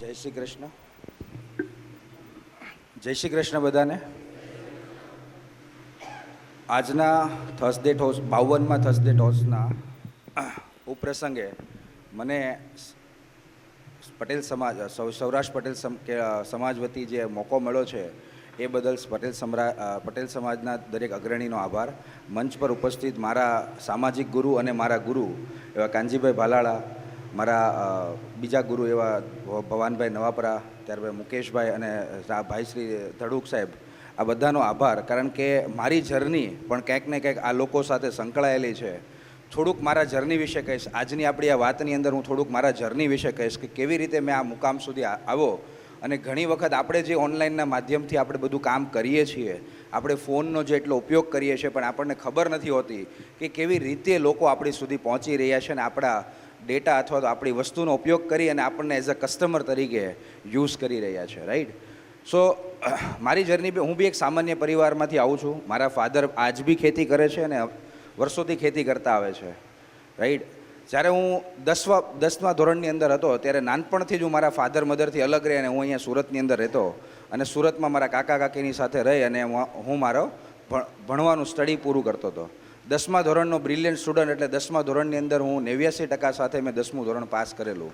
જય શ્રી કૃષ્ણ. જય શ્રી કૃષ્ણ બધાને. આજના થર્સડે ટોસ બાવનમાં થર્સડે ટોસના ઉપપ્રસંગે મને પટેલ સમાજ સૌરાષ્ટ્ર પટેલ સમાજ વતી જે મોકો મળ્યો છે, એ બદલ પટેલ સમરા પટેલ સમાજના દરેક અગ્રણીનો આભાર. મંચ પર ઉપસ્થિત મારા સામાજિક ગુરુ અને મારા ગુરુ એવા કાનજીભાઈ ભાલાળા, મારા બીજા ગુરુ એવા ભવાનભાઈ નવાપરા, ત્યારબાદ મુકેશભાઈ અને ભાઈ શ્રી ધડુક સાહેબ, આ બધાનો આભાર. કારણ કે મારી જર્ની પણ ક્યાંક ને ક્યાંક આ લોકો સાથે સંકળાયેલી છે. થોડુંક મારા જર્ની વિશે કહીશ. આજની આપણી આ વાતની અંદર હું થોડુંક મારા જર્ની વિશે કહીશ કે કેવી રીતે મેં આ મુકામ સુધી આવો. અને ઘણી વખત આપણે જે ઓનલાઈનના માધ્યમથી આપણે બધું કામ કરીએ છીએ, આપણે ફોનનો જે એટલો ઉપયોગ કરીએ છીએ, પણ આપણને ખબર નથી હોતી કે કેવી રીતે લોકો આપણી સુધી પહોંચી રહ્યા છે અને આપણા ડેટા અથવા તો આપણી વસ્તુનો ઉપયોગ કરી અને આપણને એઝ અ કસ્ટમર તરીકે યુઝ કરી રહ્યા છે રાઈટ સો મારી જર્ની હું બી એક સામાન્ય પરિવારમાંથી આવું છું. મારા ફાધર આજ બી ખેતી કરે છે અને વર્ષોથી ખેતી કરતા આવે છે રાઈટ જ્યારે હું દસમા દસમા ધોરણની અંદર હતો, ત્યારે નાનપણથી જ હું મારા ફાધર મધરથી અલગ રહી અને હું અહીંયા સુરતની અંદર રહેતો અને સુરતમાં મારા કાકા કાકીની સાથે રહી અને હું- મારો ભણ- ભણવાનું સ્ટડી પૂરું કરતો હતો. દસમા ધોરણનો બ્રિલિયન્ટ સ્ટુડન્ટ એટલે દસમા ધોરણની અંદર હું નેવ્યાસી ટકા સાથે મેં દસમું ધોરણ પાસ કરેલું.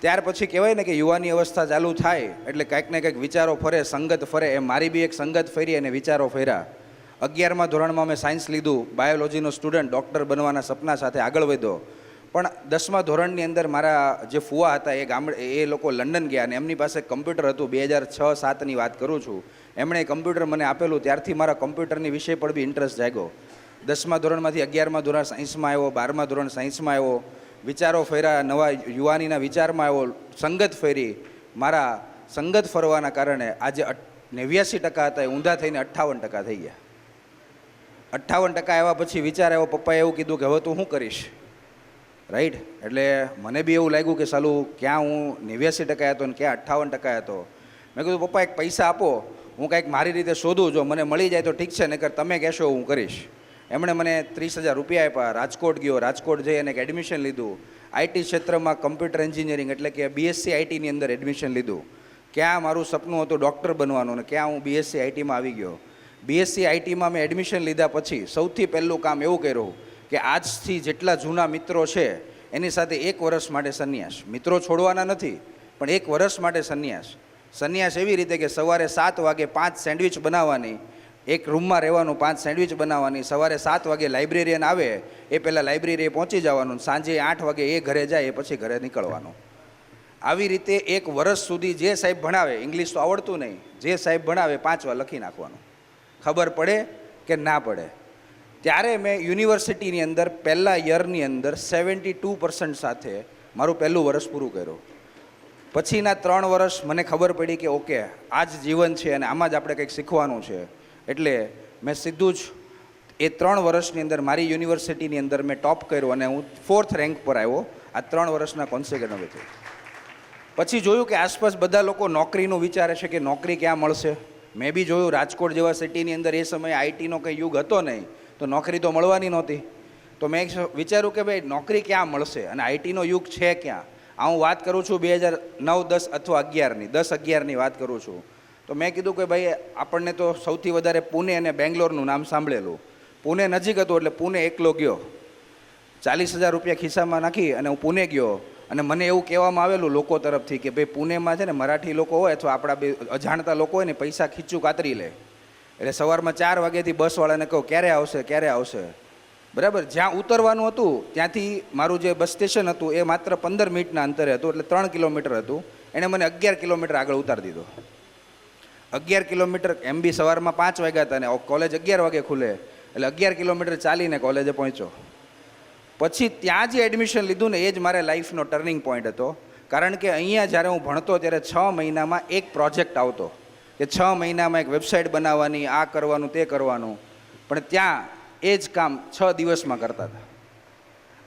ત્યાર પછી કહેવાય ને કે યુવાની અવસ્થા ચાલુ થાય એટલે કંઈક ને કંઈક વિચારો ફરે, સંગત ફરે એ મારી બી એક સંગત ફરી અને વિચારો ફર્યા અગિયારમા ધોરણમાં મેં સાયન્સ લીધું બાયોલોજીનો સ્ટુડન્ટ ડૉક્ટર બનવાના સપના સાથે આગળ વધ્યો. પણ દસમા ધોરણની અંદર મારા જે ફુવા હતા, એ ગામડે, એ લોકો લંડન ગયા અને એમની પાસે કમ્પ્યુટર હતું. બે હજાર છ સાતની વાત કરું છું. એમણે કમ્પ્યુટર મને આપેલું. ત્યારથી મારા કમ્પ્યુટરની વિષય પર બી ઇન્ટરેસ્ટ જાગ્યો. દસમા ધોરણમાંથી અગિયારમાં ધોરણ સાયન્સમાં આવ્યો, બારમા ધોરણ સાયન્સમાં આવ્યો. વિચારો ફેર્યા નવા યુવાનીના વિચારમાં આવ્યો. સંગત ફેરી. મારા સંગત ફરવાના કારણે આજે નેવ્યાસી ટકા હતા, એ ઊંધા થઈને અઠ્ઠાવન ટકા થઈ ગયા. અઠ્ઠાવન ટકા આવ્યા પછી વિચાર આવ્યો, પપ્પાએ એવું કીધું કે હવે તું શું કરીશ? રાઈટ એટલે મને બી એવું લાગ્યું કે સાલું ક્યાં હું નેવ્યાસી ટકા હતો ને ક્યાં અઠ્ઠાવન ટકા હતો. મેં કીધું, પપ્પા, એક પૈસા આપો. હું કાંઈક મારી રીતે શોધું. જો મને મળી જાય તો ઠીક છે નકર તમે કહેશો હું કરીશ. એમણે મને ત્રીસ હજાર રૂપિયા આપ્યા. રાજકોટ ગયો. રાજકોટ જઈ અને એક એડમિશન લીધું. આઈટી ક્ષેત્રમાં કમ્પ્યુટર એન્જિનિયરિંગ એટલે કે બીએસસી આઈટીની અંદર એડમિશન લીધું. ક્યાં મારું સપનું હતું ડૉક્ટર બનવાનું અને ક્યાં હું બીએસસી આઈટીમાં આવી ગયો. બીએસસી આઈટીમાં મેં એડમિશન લીધા પછી સૌથી પહેલું કામ એવું કર્યું. કે આજથી જેટલા જૂના મિત્રો છે, એની સાથે એક વર્ષ માટે સંન્યાસ. મિત્રો છોડવાના નથી, પણ એક વર્ષ માટે સંન્યાસ. સંન્યાસ એવી રીતે કે સવારે સાત વાગે પાંચ સેન્ડવિચ બનાવવાની, એક રૂમમાં રહેવાનું પાંચ સેન્ડવિચ બનાવવાની, સવારે સાત વાગે લાઇબ્રેરિયન આવે, એ પહેલાં લાઇબ્રેરીએ પહોંચી જવાનું, સાંજે આઠ વાગે એ ઘરે જાય, એ પછી ઘરે નીકળવાનું. આવી રીતે એક વર્ષ સુધી જે સાહેબ ભણાવે, ઇંગ્લિશ તો આવડતું નહીં, જે સાહેબ ભણાવે, પાંચ વાર લખી નાખવાનું. ખબર પડે કે ના પડે? ત્યારે મેં યુનિવર્સિટીની અંદર પહેલા યરની અંદર સેવન્ટી ટુ પર્સન્ટ સાથે મારું પહેલું વર્ષ પૂરું કર્યું. પછીના ત્રણ વર્ષ મને ખબર પડી કે ઓકે આ જ જીવન છે અને આમાં જ આપણે કંઈક શીખવાનું છે. એટલે મેં સીધું જ એ ત્રણ વર્ષની અંદર મારી યુનિવર્સિટીની અંદર મેં ટોપ કર્યું અને હું ફોર્થ રેન્ક પર આવ્યો. આ ત્રણ વર્ષના કોન્સિક્યુટિવથી પછી જોયું કે આસપાસ બધા લોકો નોકરીનું વિચારે છે કે નોકરી ક્યાં મળશે? મેં બી જોયું રાજકોટ જેવા સિટીની અંદર એ સમયે આઈટીનો કંઈ યુગ હતો નહીં. તો નોકરી તો મળવાની નહોતી. તો મેં વિચાર્યું કે ભાઈ નોકરી ક્યાં મળશે અને આઈટીનો યુગ છે ક્યાં? આ હું વાત કરું છું બે હજાર નવ, દસ અથવા અગિયારની, દસ અગિયારની વાત કરું છું. તો મેં કીધું કે ભાઈ આપણને તો સૌથી વધારે પુણે અને બેંગ્લોરનું નામ સાંભળેલું. પુણે નજીક હતું એટલે પુણે એકલો ગયો. ચાલીસ હજાર રૂપિયા ખિસ્સામાં નાખી અને હું પુણે ગયો. અને મને એવું કહેવામાં આવેલું લોકો તરફથી કે ભાઈ પુણેમાં છે ને મરાઠી લોકો હોય અથવા આપણા બે અજાણતા લોકો હોય ને પૈસા ખીચું કાતરી લે. એટલે સવારમાં ચાર વાગ્યાથી બસવાળાને કહું, ક્યારે આવશે ક્યારે આવશે? બરાબર? જ્યાં ઉતરવાનું હતું, ત્યાંથી મારું જે બસ સ્ટેશન હતું, એ માત્ર પંદર મિનિટના અંતરે હતું, એટલે ત્રણ કિલોમીટર હતું. એણે મને અગિયાર કિલોમીટર આગળ ઉતારી દીધો. અગિયાર કિલોમીટર એમ બી સવારમાં પાંચ વાગ્યા હતા ને કોલેજ અગિયાર વાગે ખુલે. એટલે અગિયાર કિલોમીટર ચાલીને કોલેજે પહોંચ્યો. પછી ત્યાં જે એડમિશન લીધું ને, એ જ મારે લાઈફનો ટર્નિંગ પોઈન્ટ હતો. કારણ કે અહીંયા જ્યારે હું ભણતો, ત્યારે છ મહિનામાં એક પ્રોજેક્ટ આવતો. કે છ મહિનામાં એક વેબસાઇટ બનાવવાની, આ કરવાનું, તે કરવાનું. પણ ત્યાં એ જ કામ છ દિવસમાં કરતા હતા.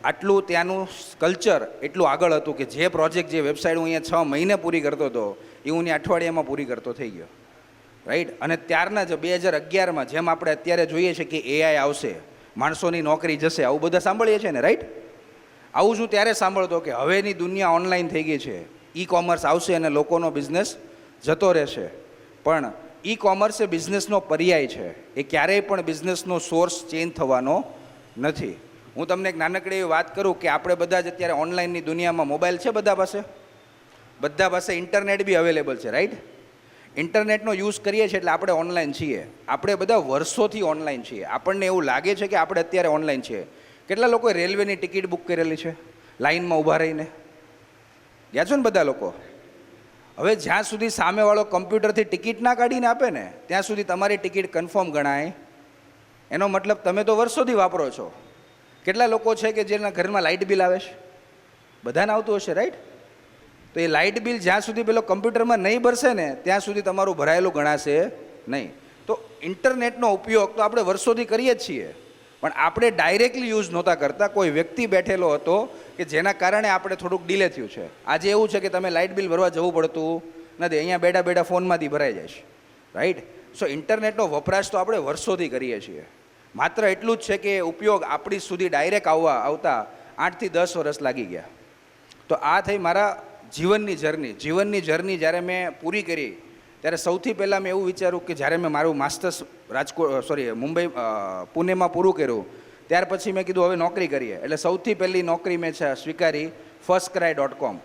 આટલું ત્યાંનું કલ્ચર એટલું આગળ હતું કે જે પ્રોજેક્ટ, જે વેબસાઇટ હું અહીંયા છ મહિને પૂરી કરતો હતો, એ હું અઠવાડિયામાં પૂરી કરતો થઈ ગયો. રાઈટ અને ત્યારના જ બે હજાર અગિયારમાં જેમ આપણે અત્યારે જોઈએ છીએ કે એઆઈ આવશે, માણસોની નોકરી જશે, આવું બધા સાંભળીએ છીએ ને રાઈટ આવું જ ત્યારે સાંભળતો કે હવેની દુનિયા ઓનલાઈન થઈ ગઈ છે. ઈ કોમર્સ આવશે અને લોકોનો બિઝનેસ જતો રહેશે. પણ ઈ કોમર્સ એ બિઝનેસનો પર્યાય છે. એ ક્યારેય પણ બિઝનેસનો સોર્સ ચેન્જ થવાનો નથી. હું તમને એક નાનકડી એવી વાત કરું કે આપણે બધા જ અત્યારે ઓનલાઈનની દુનિયામાં મોબાઈલ છે બધા પાસે? બધા પાસે ઇન્ટરનેટ બી અવેલેબલ છે રાઈટ ઇન્ટરનેટનો યુઝ કરીએ છીએ એટલે આપણે ઓનલાઈન છીએ. આપણે બધા વર્ષોથી ઓનલાઈન છીએ. આપણને એવું લાગે છે કે આપણે અત્યારે ઓનલાઈન છીએ. કેટલા લોકોએ રેલવેની ટિકિટ બુક કરેલી છે? લાઇનમાં ઊભા રહીને. ગયા છો ને બધા લોકો? હવે જ્યાં સુધી સામેવાળો કમ્પ્યુટરથી ટિકિટ ના કાઢીને આપે ને, ત્યાં સુધી તમારી ટિકિટ કન્ફર્મ ગણાય. એનો મતલબ તમે તો વર્ષોથી વાપરો છો. કેટલા લોકો છે કે જેના ઘરમાં લાઇટ બિલ આવે છે? બધાને આવતું હશે રાઈટ તો એ લાઇટ બિલ જ્યાં સુધી પેલો કમ્પ્યુટરમાં નહીં ભરશે ને, ત્યાં સુધી તમારું ભરાયેલું ગણાશે નહીં. તો ઇન્ટરનેટનો ઉપયોગ તો આપણે વર્ષોથી કરીએ જ છીએ. પણ આપણે ડાયરેક્ટલી યુઝ નહોતા કરતા. કોઈ વ્યક્તિ બેઠેલો હતો કે જેના કારણે આપણે થોડુંક ડિલે થયું છે. આજે એવું છે કે તમે લાઇટ બિલ ભરવા જવું પડતું નથી, અહીંયા બેઠા બેઠા ફોનમાંથી ભરાઈ જાય છે. રાઈટ સો ઇન્ટરનેટનો વપરાશ તો આપણે વર્ષોથી કરીએ છીએ. માત્ર એટલું જ છે કે ઉપયોગ આપણી સુધી ડાયરેક્ટ આવવા, આવતા આઠથી દસ વર્ષ લાગી ગયા. તો આ થઈ મારા જીવનની જર્ની જીવનની જર્ની જ્યારે મેં પૂરી કરી ત્યારે સૌથી પહેલાં મેં એવું વિચાર્યું કે જ્યારે મેં મારું માસ્ટર્સ રાજકોટ સોરી મુંબઈ પુણેમાં પૂરું કર્યું, ત્યાર પછી મેં કીધું, હવે નોકરી કરીએ. એટલે સૌથી પહેલી નોકરી મેં છે, સ્વીકારી ફર્સ્ટ ક્રાય ડોટ કોમ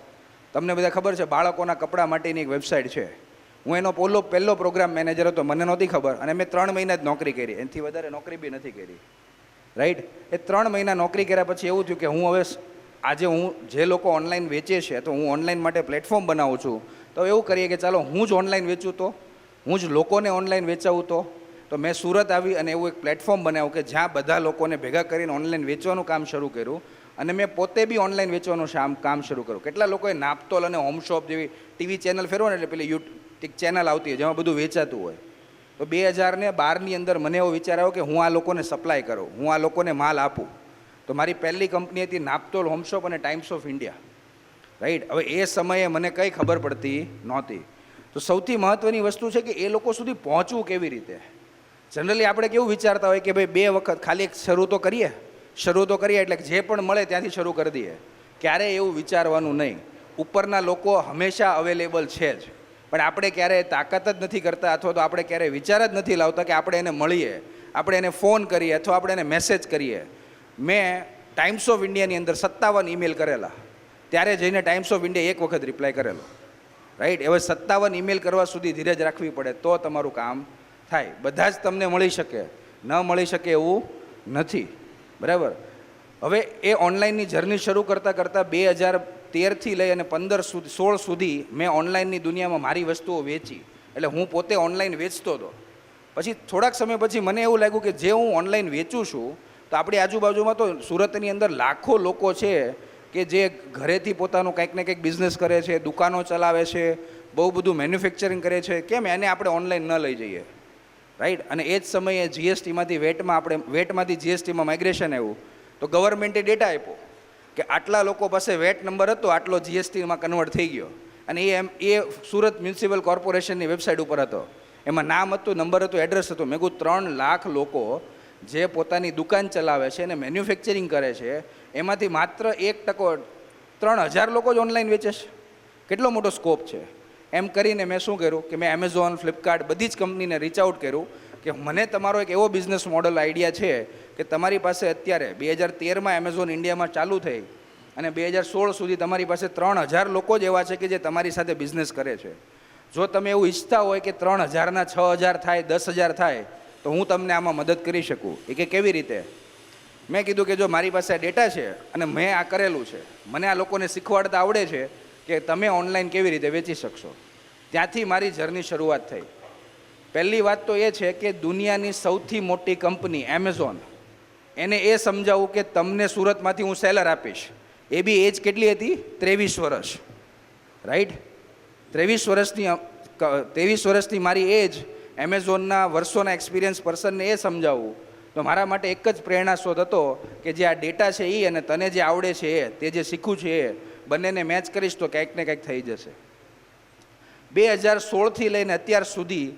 તમને બધા ખબર છે, બાળકોના કપડાં માટેની એક વેબસાઇટ છે. હું એનો પોલો પહેલો પ્રોગ્રામ મેનેજર હતો, મને નહોતી ખબર, અને મેં ત્રણ મહિના જ નોકરી કરી. એનાથી વધારે નોકરી બી નથી કરી. રાઈટ એ ત્રણ મહિના નોકરી કર્યા પછી એવું થયું કે હું હવે આજે હું જે લોકો ઓનલાઈન વેચે છે, તો હું ઓનલાઈન માટે પ્લેટફોર્મ બનાવું છું. તો એવું કરીએ કે ચાલો હું જ ઓનલાઈન વેચું તો, હું જ લોકોને ઓનલાઈન વેચાવું તો તો મેં સુરત આવી અને એવું એક પ્લેટફોર્મ બનાવ્યું કે જ્યાં બધા લોકોને ભેગા કરીને ઓનલાઈન વેચવાનું કામ શરૂ કર્યું અને મેં પોતે બી ઓનલાઈન વેચવાનું કામ શરૂ કર્યું. કેટલા લોકોએ નાપતોલ અને હોમ શોપ જેવી ટીવી ચેનલ ફેરવો ને એટલે પેલી યુટ્યુબ ચેનલ આવતી હોય જેમાં બધું વેચાતું હોય. તો બે હજાર ને બારની અંદર મને એવો વિચાર આવ્યો કે હું આ લોકોને સપ્લાય કરું, હું આ લોકોને માલ આપું. તો મારી પહેલી કંપની હતી નાપતોલ હોમશોપ અને ટાઈમ્સ ઓફ ઇન્ડિયા રાઈટ હવે એ સમયે મને કંઈ ખબર પડતી નહોતી. તો સૌથી મહત્ત્વની વસ્તુ છે કે એ લોકો સુધી પહોંચવું કેવી રીતે? જનરલી આપણે કેવું વિચારતા હોય કે ભાઈ બે વખત ખાલી શરૂ તો કરીએ. શરૂ તો કરીએ એટલે જે પણ મળે ત્યાંથી શરૂ કરી દઈએ. ક્યારેય એવું વિચારવાનું નહીં. ઉપરના લોકો હંમેશા અવેલેબલ છે જ. પણ આપણે ક્યારેય તાકાત જ નથી કરતા અથવા તો આપણે ક્યારેય વિચાર જ નથી લાવતા કે આપણે એને મળીએ. આપણે એને ફોન કરીએ અથવા આપણે એને મેસેજ કરીએ. મેં ટાઈમ્સ ઓફ ઇન્ડિયાની અંદર સત્તાવન ઈમેલ કરેલા. ત્યારે જઈને ટાઈમ્સ ઓફ ઇન્ડિયા એક વખત રિપ્લાય કરેલો. રાઈટ હવે સત્તાવન ઈમેલ કરવા સુધી ધીરજ રાખવી પડે તો તમારું કામ થાય. બધા જ તમને મળી શકે. ન મળી શકે એવું નથી. બરાબર? હવે એ ઓનલાઈનની જર્ની શરૂ કરતાં કરતાં બે હજાર તેરથી લઈ અને પંદર સુધી, સોળ સુધી મેં ઓનલાઈનની દુનિયામાં મારી વસ્તુઓ વેચી. એટલે હું પોતે ઓનલાઈન વેચતો હતો. પછી થોડાક સમય પછી મને એવું લાગ્યું કે જે હું ઓનલાઈન વેચું છું, તો આપણી આજુબાજુમાં તો સુરતની અંદર લાખો લોકો છે કે જે ઘરેથી પોતાનું કંઈક ને કંઈક બિઝનેસ કરે છે, દુકાનો ચલાવે છે, બહુ બધું મેન્યુફેક્ચરિંગ કરે છે, કેમ એને આપણે ઓનલાઈન ન લઈ જઈએ? રાઈટ અને એ જ સમયે જીએસટીમાંથી વેટમાં આપણે, વેટમાંથી જીએસટીમાં માઇગ્રેશન આવ્યું, તો ગવર્મેન્ટે ડેટા આપ્યો કે આટલા લોકો પાસે વેટ નંબર હતો, આટલો જીએસટીમાં કન્વર્ટ થઈ ગયો. અને એ એમ, એ સુરત મ્યુનિસિપલ કોર્પોરેશનની વેબસાઇટ ઉપર હતો. એમાં નામ હતું નંબર હતું એડ્રેસ હતું. મેં કહું ત્રણ લાખ લોકો જે પોતાની દુકાન ચલાવે છે અને મેન્યુફેક્ચરિંગ કરે છે, એમાંથી માત્ર એક ટકો ત્રણ હજાર લોકો જ ઓનલાઈન વેચે છે. કેટલો મોટો સ્કોપ છે? એમ કરીને મેં શું કર્યું કે મેં એમેઝોન ફ્લિપકાર્ટ બધી જ કંપનીને રીચ આઉટ કર્યું કે મને તમારો એક એવો બિઝનેસ મોડલ આઈડિયા છે કે તમારી પાસે અત્યારે બે હજાર તેરમાં એમેઝોન ઇન્ડિયામાં ચાલુ થઈ અને બે હજાર સોળ સુધી તમારી પાસે ત્રણ હજાર લોકો જ એવા છે કે જે તમારી સાથે બિઝનેસ કરે છે. જો તમે એવું ઈચ્છતા હોય કે ત્રણ હજારના છ હજાર થાય, દસ હજાર થાય તો હું તમને આમાં મદદ કરી શકું. એ કે કેવી રીતે? મેં કીધું કે જો મારી પાસે ડેટા છે અને મેં આ કરેલું છે, મને આ લોકોને શીખવાડતા આવડે છે કે તમે ઓનલાઈન કેવી રીતે વેચી શકશો. ત્યાંથી મારી જર્ની શરૂઆત થઈ. પહેલી વાત તો એ છે કે દુનિયાની સૌથી મોટી કંપની એમેઝોન એને એ સમજાવું કે તમને સુરતમાંથી હું સેલર આપીશ. એ બી એજ કેટલી હતી? ત્રેવીસ વર્ષ. રાઈટ? ત્રેવીસ વર્ષની ત્રેવીસ વર્ષની મારી એજ એમેઝોનના વર્ષોના એક્સપિરિયન્સ પર્સનને એ સમજાવવું તો મારા માટે એક જ પ્રેરણા હતો કે જે આ ડેટા છે એ અને તને જે આવડે છે એ, તે જે શીખવું છે એ, બંનેને મેચ કરીશ તો કંઈક ને કંઈક થઈ જશે. બે હજાર સોળથી લઈને અત્યાર સુધી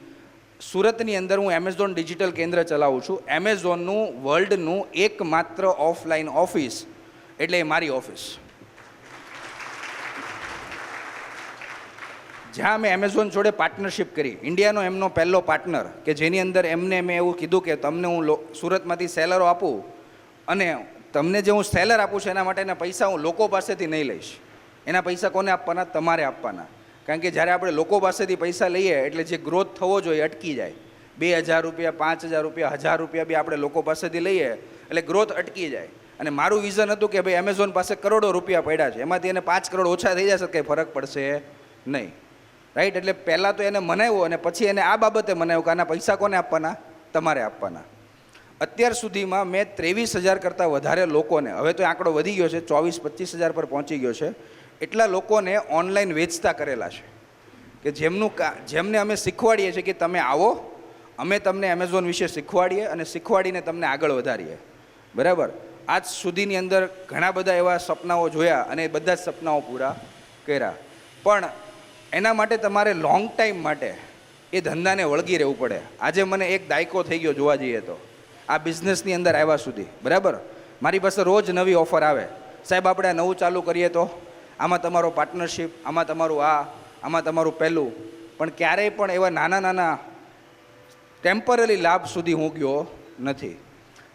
સુરતની અંદર હું એમેઝોન ડિજિટલ કેન્દ્ર ચલાવું છું. એમેઝોનનું વર્લ્ડનું એકમાત્ર ઓફલાઈન ઓફિસ એટલે મારી ઓફિસ જ્યાં મેં એમેઝોન જોડે પાર્ટનરશિપ કરી ઇન્ડિયાનો એમનો પહેલો પાર્ટનર કે જેની અંદર એમને મેં એવું કીધું કે તમને હું સુરતમાંથી સેલરો આપું અને તમને જે હું સેલર આપું છું એના માટેના પૈસા હું લોકો પાસેથી નહીં લઈશ. એના પૈસા કોને આપવાના? તમારે આપવાના. કારણ કે જ્યારે આપણે લોકો પાસેથી પૈસા લઈએ એટલે જે ગ્રોથ થવો જોઈએ અટકી જાય. બે હજાર રૂપિયા, પાંચ હજાર રૂપિયા હજાર રૂપિયા બી આપણે લોકો પાસેથી લઈએ એટલે ગ્રોથ અટકી જાય. અને મારું વિઝન હતું કે ભાઈ એમેઝોન પાસે કરોડો રૂપિયા પડ્યા છે. એમાંથી એને પાંચ કરોડ ઓછા થઈ જશે કંઈ ફરક પડશે નહીં. રાઈટ એટલે પહેલાં તો એને મનાવ્યો અને પછી એને આ બાબતે મનાવ્યું કે આના પૈસા કોને આપવાના? તમારે આપવાના. અત્યાર સુધીમાં મેં ત્રેવીસ હજાર કરતાં વધારે લોકોને, હવે તો આંકડો વધી ગયો છે, ચોવીસ, પચીસ હજાર પર પહોંચી ગયો છે, એટલા લોકોને ઓનલાઈન વેચતા કરેલા છે. કે જેમનું જેમને અમે શીખવાડીએ છીએ કે તમે આવો, અમે તમને એમેઝોન વિશે શીખવાડીએ અને શીખવાડીને તમને આગળ વધારીએ. બરાબર? આજ સુધીની અંદર ઘણા બધા એવા સપનાઓ જોયા અને એ બધા જ સપનાઓ પૂરા કર્યા. પણ એના માટે તમારે લોંગ ટાઈમ માટે એ ધંધાને વળગી રહેવું પડે. આજે મને એક દાયકો થઈ ગયો જોવા જઈએ તો. આ બિઝનેસની અંદર આવ્યા સુધી. બરાબર? મારી પાસે રોજ નવી ઓફર આવે. સાહેબ, આપણે આ નવું ચાલુ કરીએ તો? આમાં તમારો પાર્ટનરશિપ આમાં તમારું આ, આમાં તમારું પહેલું. પણ ક્યારેય પણ એવા નાના નાના ટેમ્પરરી લાભ સુધી હું ગયો નથી.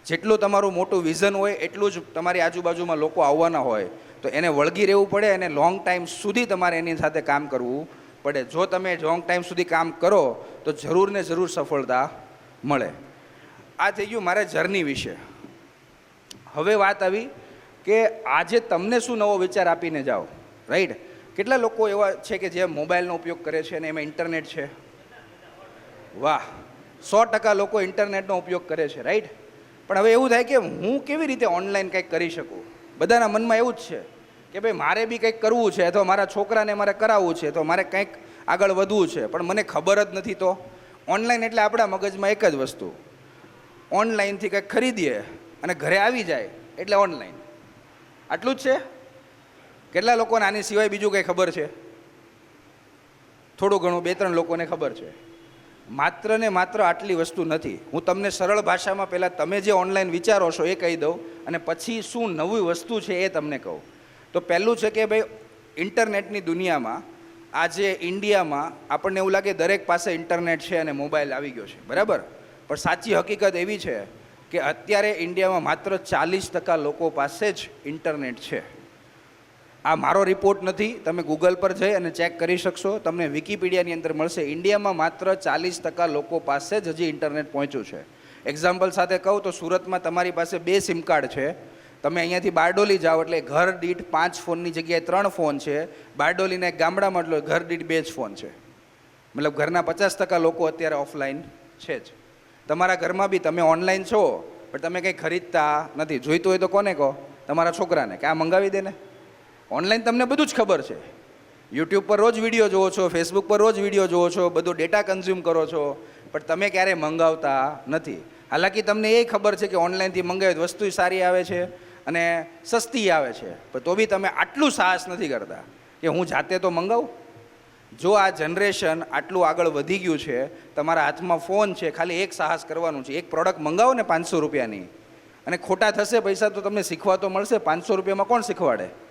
જેટલું તમારું મોટું વિઝન હોય, એટલું જ તમારી આજુબાજુમાં લોકો આવવાના હોય. તો એને વળગી રહેવું પડે અને લોંગ ટાઈમ સુધી તમારે એની સાથે કામ કરવું પડે. જો તમે લોંગ ટાઈમ સુધી કામ કરો, તો જરૂર ને જરૂર સફળતા મળે. આ થઈ ગયું મારે જર્ની વિશે. હવે વાત આવી કે આજે તમને શું નવો વિચાર આપીને જાઓ રાઈટ કેટલા લોકો એવા છે કે જે મોબાઈલનો ઉપયોગ કરે છે અને એમાં ઇન્ટરનેટ છે? વાહ, સો ટકા લોકો ઇન્ટરનેટનો ઉપયોગ કરે છે રાઈટ પણ હવે એવું થાય કે હું કેવી રીતે ઓનલાઈન કંઈક કરી શકું? બધાના મનમાં એવું જ છે કે ભાઈ મારે બી કંઈક કરવું છે અથવા મારા છોકરાને મારે કરાવવું છે તો મારે કંઈક આગળ વધવું છે. પણ મને ખબર જ નથી તો. ઓનલાઈન એટલે આપણા મગજમાં એક જ વસ્તુ. ઓનલાઈનથી કંઈક ખરીદીએ અને ઘરે આવી જાય એટલે ઓનલાઈન. આટલું જ છે? કેટલા લોકોને આની સિવાય બીજું કંઈ ખબર છે? થોડું ઘણું, બે ત્રણ લોકોને ખબર છે. માત્ર ને માત્ર આટલી વસ્તુ નથી. હું તમને સરળ ભાષામાં પહેલાં તમે જે ઓનલાઈન વિચારો છો એ કહી દઉં અને પછી શું નવી વસ્તુ છે એ તમને કહું. તો પહેલું છે કે ભાઈ, ઇન્ટરનેટની દુનિયામાં આજે ઇન્ડિયામાં આપણને એવું લાગે દરેક પાસે ઇન્ટરનેટ છે અને મોબાઈલ આવી ગયો છે. બરાબર? પણ સાચી હકીકત એવી છે કે અત્યારે ઇન્ડિયામાં માત્ર ચાલીસ ટકા લોકો પાસે જ ઇન્ટરનેટ છે. આ મારો રિપોર્ટ નથી, તમે ગૂગલ પર જઈ અને ચેક કરી શકશો. તમને વિકિપીડિયાની અંદર મળશે, ઇન્ડિયામાં માત્ર ચાલીસ ટકા લોકો પાસે જ હજી ઇન્ટરનેટ પહોંચ્યું છે. એક્ઝામ્પલ સાથે કહું તો સુરતમાં તમારી પાસે બે સિમ કાર્ડ છે. તમે અહીંયાથી બારડોલી જાઓ એટલે ઘર દીઠ પાંચ ફોનની જગ્યાએ ત્રણ ફોન છે. બારડોલીના એક ગામડામાં એટલે ઘર દીઠ બે જ ફોન છે. મતલબ ઘરના પચાસ ટકા લોકો અત્યારે ઓફલાઈન છે જ. તમારા ઘરમાં બી તમે ઓનલાઈન છો, પણ તમે કંઈ ખરીદતા નથી. જોઈતું હોય તો કોને કહો? તમારા છોકરાને કે આ મંગાવી દે ને? ઓનલાઈન તમને બધું જ ખબર છે. યુટ્યુબ પર રોજ વીડિયો જોવો છો ફેસબુક પર રોજ વીડિયો જુઓ છો, બધો ડેટા કન્ઝ્યુમ કરો છો, પણ તમે ક્યારેય મંગાવતા નથી. હાલાકી તમને એ ખબર છે કે ઓનલાઈનથી મંગાવી વસ્તુ સારી આવે છે અને સસ્તી આવે છે. પણ તો બી તમે આટલું સાહસ નથી કરતા કે હું જાતે તો મંગાવું? જો આ જનરેશન આટલું આગળ વધી ગયું છે, તમારા હાથમાં ફોન છે, ખાલી એક સાહસ કરવાનું છે. એક પ્રોડક્ટ મંગાવો ને પાંચસો રૂપિયાની. અને ખોટા થશે પૈસા તો તમને શીખવા તો મળશે. પાંચસો રૂપિયામાં કોણ શીખવાડે?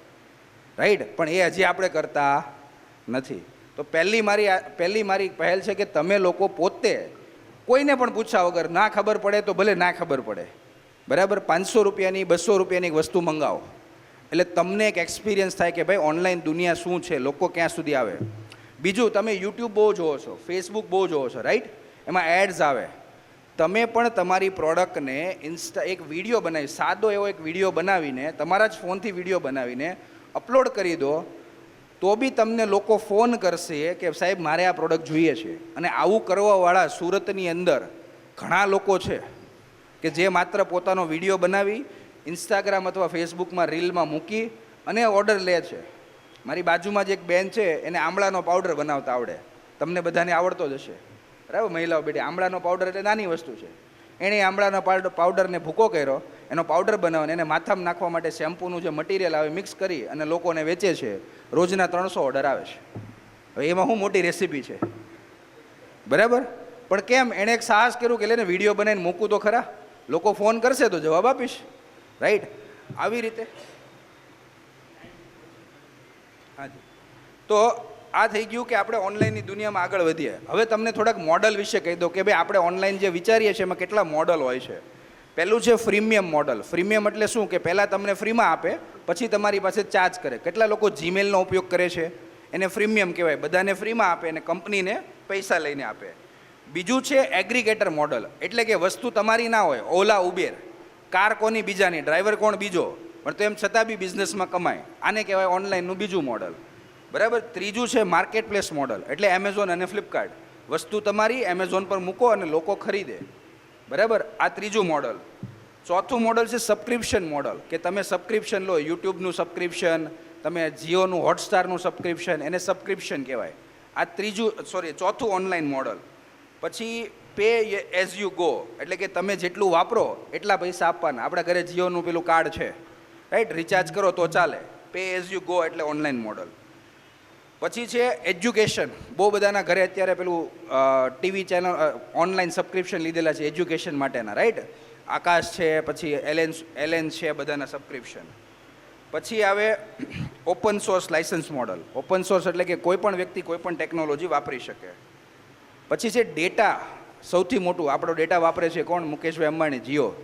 રાઈટ પણ એ હજી આપણે કરતા નથી. તો પહેલી મારી પહેલી મારી પહેલ છે કે તમે લોકો પોતે કોઈને પણ પૂછ્યા વગર ના ખબર પડે તો ભલે ના ખબર પડે. બરાબર? પાંચસો રૂપિયાની, બસો રૂપિયાની વસ્તુ મંગાવો. એટલે તમને એક એક્સપિરિયન્સ થાય કે ભાઈ ઓનલાઈન દુનિયા શું છે? લોકો ક્યાં સુધી આવે? બીજું, તમે યુટ્યુબ બહુ જોવો છો ફેસબુક બહુ જોવો છો રાઈટ એમાં એડ્સ આવે. તમે પણ તમારી પ્રોડક્ટને ઇન્સ્ટા એક વીડિયો બનાવી, સાદો એવો એક વીડિયો બનાવીને, તમારા જ ફોનથી વીડિયો બનાવીને અપલોડ કરી દો, તો બી તમને લોકો ફોન કરશે કે સાહેબ મારે આ પ્રોડક્ટ જોઈએ છે. અને આવું કરવાવાળા સુરતની અંદર ઘણા લોકો છે કે જે માત્ર પોતાનો વીડિયો બનાવી ઇન્સ્ટાગ્રામ અથવા ફેસબુકમાં રીલમાં મૂકી અને ઓર્ડર લે છે. મારી બાજુમાં જ એક બેન છે, એને આમળાનો પાવડર બનાવતા આવડે. તમને બધાને આવડતો જ હશે. બરાબર? મહિલાઓ બેટી, આમળાનો પાવડર એટલે નાની વસ્તુ છે. એણે આમળાનો પાવડર પાવડરને ભૂકો કર્યો. એનો પાવડર બનાવીને એને માથામાં નાખવા માટે શેમ્પૂનું જે મટીરિયલ આવે મિક્સ કરી અને લોકોને વેચે છે, રોજના ત્રણસો ઓર્ડર આવે છે. હવે એમાં શું મોટી રેસીપી છે? બરાબર? પણ કેમ? એણે એક સાહસ કર્યું કે લઈને વીડિયો બનાવીને મૂકું તો ખરા. લોકો ફોન કરશે તો જવાબ આપીશ. રાઈટ આવી રીતે. હાજી. તો આ થઈ ગયું કે આપણે ઓનલાઈનની દુનિયામાં આગળ વધીએ. હવે તમને થોડાક મોડલ વિશે કહી દો કે ભાઈ, આપણે ઓનલાઈન જે વિચારીએ છીએ એમાં કેટલા મોડલ હોય છે. પહેલું છે ફ્રીમિયમ મોડલ ફ્રીમિયમ એટલે શું? કે પહેલાં તમને ફ્રીમાં આપે, પછી તમારી પાસે ચાર્જ કરે. કેટલા લોકો જીમેલનો ઉપયોગ કરે છે? એને ફ્રીમિયમ કહેવાય. બધાને ફ્રીમાં આપે અને કંપનીને પૈસા લઈને આપે. બીજું છે એગ્રીગેટર મોડલ એટલે કે વસ્તુ તમારી ના હોય. ઓલા, ઉબેર. કાર કોની બીજાની? ડ્રાઈવર કોણ બીજો? પણ તો એમ છતાં બી બિઝનેસમાં કમાય. આને કહેવાય ઓનલાઈનનું બીજું મોડલ બરાબર? ત્રીજું છે માર્કેટ પ્લેસ મોડલ એટલે એમેઝોન અને ફ્લિપકાર્ટ વસ્તુ તમારી એમેઝોન પર મૂકો અને લોકો ખરીદે. બરાબર? આ ત્રીજું મોડલ ચોથું મોડલ છે સબસ્ક્રિપ્શન મોડલ કે તમે સબસ્ક્રિપ્શન લો, યુટ્યુબનું સબસ્ક્રિપ્શન તમે જીઓનું હોટસ્ટારનું સબસ્ક્રિપ્શન એને સબસ્ક્રિપ્શન કહેવાય. આ ત્રીજું સોરી ચોથું ઓનલાઈન મોડલ પછી પે એઝ યુ ગો એટલે કે તમે જેટલું વાપરો, એટલા પૈસા આપવાના. આપણા ઘરે જીઓનું પેલું કાર્ડ છે. રાઈટ રિચાર્જ કરો તો ચાલે. પે એઝ યુ ગો એટલે ઓનલાઈન મોડલ પછી છે એજ્યુકેશન. બહુ બધાના ઘરે અત્યારે પેલું ટીવી ચેનલ ઓનલાઈન સબસ્ક્રિપ્શન લીધેલા છે એજ્યુકેશન માટેના, રાઈટ? આકાશ છે, પછી એલેન એલેન છે બધાના સબસ્ક્રિપ્શન. પછી આવે open source license model. Open source એટલે કે કોઈ પણ વ્યક્તિ કોઈ પણ ટેકનોલોજી વાપરી શકે. પછી છે ડેટા. સૌથી મોટું, આપણો ડેટા વાપરે છે કોણ? મુકેશભાઈ Ambani, Jio.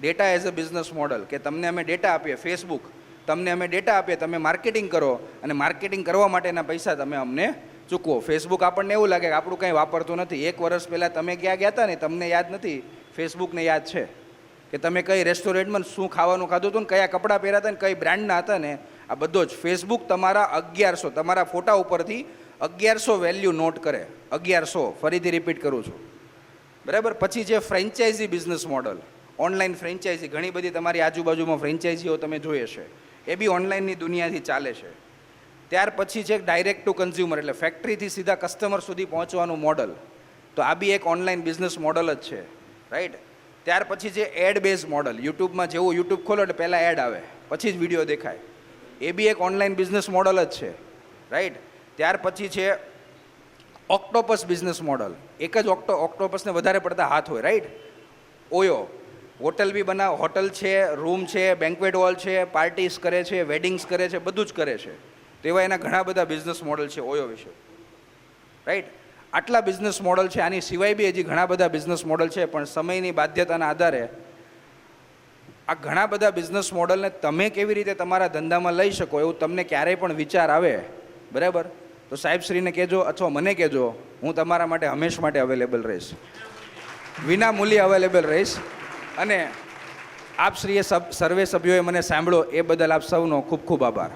Data as a business model, કે તમને અમે ડેટા આપીએ, ફેસબુક. તમને અમે ડેટા આપીએ, તમે માર્કેટિંગ કરો અને માર્કેટિંગ કરવા માટેના પૈસા તમે અમને ચૂકવો. ફેસબુક આપણને એવું લાગે કે આપણું કંઈ વાપરતું નથી. એક વર્ષ પહેલાં તમે ક્યાં ગયા હતા ને તમને યાદ નથી. ફેસબુકને યાદ છે કે તમે કઈ રેસ્ટોરન્ટમાં શું ખાવાનું ખાધું હતું ને કયા કપડાં પહેર્યા હતા ને કઈ બ્રાન્ડના હતા ને આ બધો જ. ફેસબુક તમારા અગિયારસો, તમારા ફોટા ઉપરથી અગિયારસો વેલ્યુ નોટ કરે. અગિયારસો. ફરીથી રિપીટ કરું છું. બરાબર? પછી જે franchise business model online franchise ઘણી બધી તમારી આજુબાજુમાં ફ્રેન્ચાઇઝીઓ તમે જોઈ હશે. એ બી ઓનલાઈનની દુનિયાથી ચાલે છે. ત્યાર પછી છે ડાયરેક્ટ ટુ કન્ઝ્યુમર એટલે ફેક્ટરીથી સીધા કસ્ટમર સુધી પહોંચવાનું મોડલ તો આ બી એક ઓનલાઈન બિઝનેસ મોડલ જ છે રાઈટ ત્યાર પછી છે એડ બેઝ મોડલ યુટ્યુબમાં જેવું યુટ્યુબ ખોલો એટલે પહેલાં એડ આવે, પછી જ વીડિયો દેખાય. એ બી એક ઓનલાઈન બિઝનેસ મોડલ જ છે રાઈટ ત્યાર પછી છે ઓક્ટોપસ બિઝનેસ મોડલ એક જ ઓક્ટો ઓક્ટોપસને વધારે પડતા હાથ હોય રાઈટ ઓયો હોટલ બી બનાવ, હોટલ છે, રૂમ છે બેન્કવેટ હોલ છે પાર્ટીસ કરે છે વેડિંગ્સ કરે છે, બધું જ કરે છે. તેવા એના ઘણા બધા બિઝનેસ મોડલ છે ઓયો વિશે. રાઈટ આટલા બિઝનેસ મોડલ છે, આની સિવાય બી હજી ઘણા બધા બિઝનેસ મોડલ છે, પણ સમયની બાધ્યતાના આધારે આ ઘણા બધા બિઝનેસ મોડલને તમે કેવી રીતે તમારા ધંધામાં લઈ શકો એવું તમને ક્યારેય પણ વિચાર આવે, બરાબર? તો સાહેબશ્રીને કહેજો અથવા મને કહેજો, હું તમારા માટે હંમેશ માટે અવેલેબલ રહીશ. વિના મૂલ્યે અવેલેબલ રહીશ. અને આપ શ્રીએ સર્વે સભ્યોએ મને સાંભળો એ બદલ આપ સૌનો ખૂબ ખૂબ આભાર.